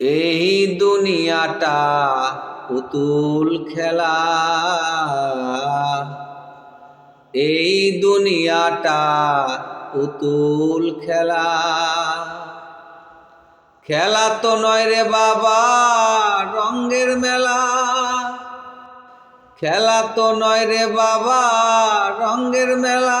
এই দুনিয়াটা পুতুল খেলা। এই দুনিয়াটা পুতুল খেলা। খেলা তো নয় রে বাবা রঙ্গের মেলা। খেলা তো নয় রে বাবা রঙ্গের মেলা।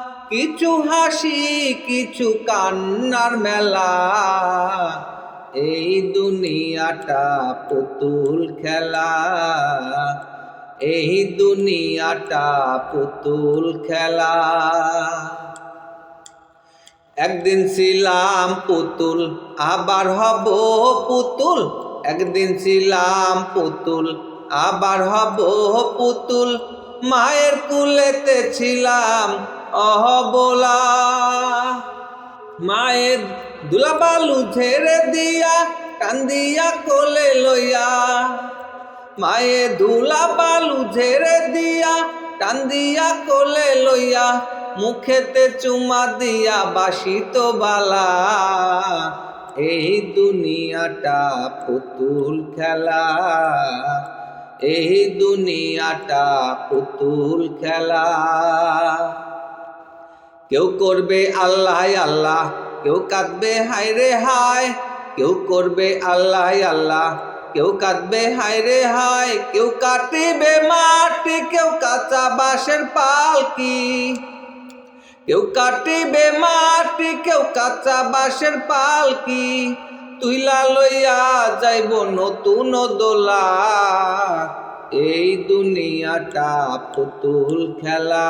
কিছু হাসি, কিছু কান্নার মেলা। এই দুনিয়াটা পুতুল খেলা। এই দুনিয়াটা পুতুল খেলা। একদিন ছিলাম পুতুল, আবার হব পুতুল। একদিন ছিলাম পুতুল, আবার হব পুতুল। মায়ের কুলেতে ছিলাম অহবলা। মায়ের দুলাবালু ঝেড়ে দিয়া কান্দিয়া কোলে লইয়া। মায়ে ধুলা বালু ঝেড়ে দিয়া কান্দিয়া কোলে লইয়া মুখেতে চুমা দিয়া বাসিত বালা। এই দুনিয়াটা পুতুল খেলা। এই দুনিয়াটা পুতুল খেলা। কেউ করবে আল্লাহ আল্লাহ, কেউ কাঁদবে হায় রে হায়, কেউ করবে আল্লাহ আল্লাহ, কেউ কাঁদবে হায় রে হায়, কেউ কাটিবে মাটি, কেউ কাঁচা বাঁশের পালকি। কেউ কাটিবে মাটি, কেউ কাঁচা বাঁশের পালকি, তুইলা লইয়া যাইব নতুন দোলা। এই দুনিয়াটা পুতুল খেলা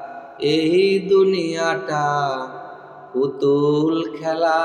এই দুনিয়াটা পুতুল খেলা।